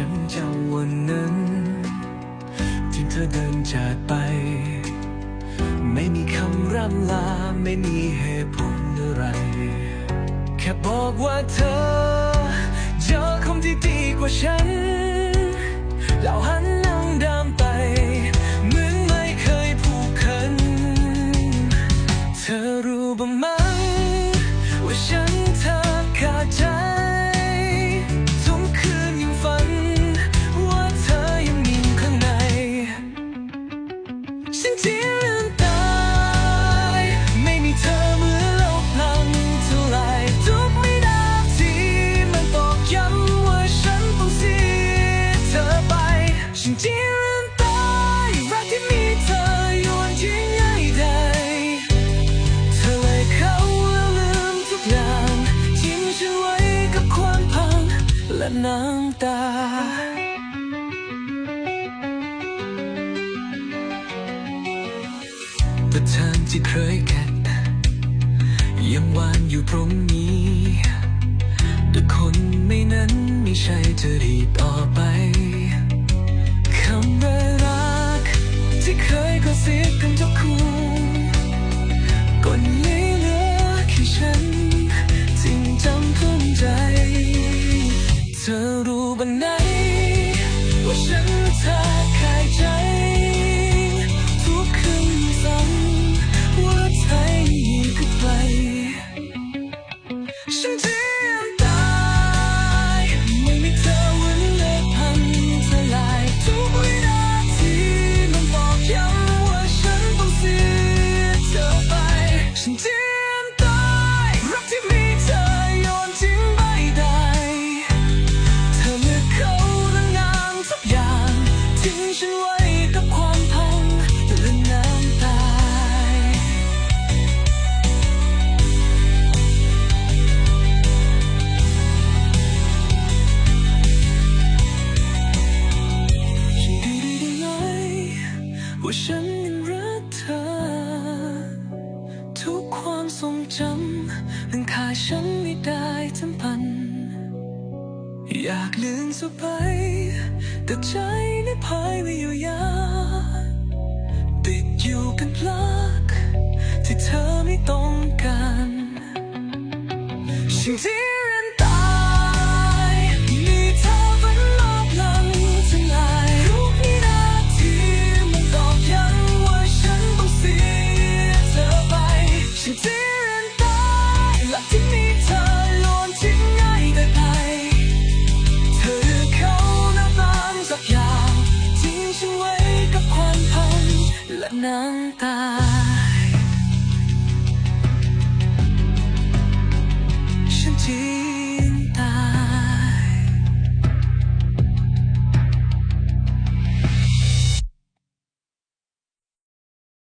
ฉันจำวันนั้น ที่เธอเดินจากไป ไม่มีคำร่ำลา ไม่มีเหตุผลอะไร แค่บอกว่าเธอ เจอคนที่ดีกว่าฉัน ฉันที่ลืมตายไม่มีเธอเมื่อโลกพลังเท่าไรทุกวินาทีมันตอกย้ำว่าฉันต้องเสียเธอไป ฉันที่ลืมตายรักที่มีเธอโยนทิ้งให้ได้เธอเลยเขาแล้วลืมทุกอย่างทิ้งฉันไว้กับความพังและน้ำตา แต่ทางที่เคยแค่ยังวางอยู่ตรงนี้ แต่คนไม่นั้นไม่ใช่เธอดีต่อไปคำว่ารัก ที่เคยก็เสียกันทุกคู่ก็ไม่เหลือแค่ฉันจึงจำเพิ่มใจ เธอรู้บ้างไห ฉัน จำมันขาดฉันไม่ได้ทั้งพัน อยากลืมสุไป แต่ใจไม่พายไม่อยู่ยาติดอยู่เป็นพลัก ที่เธอไม่ต้องการฉันที่ แล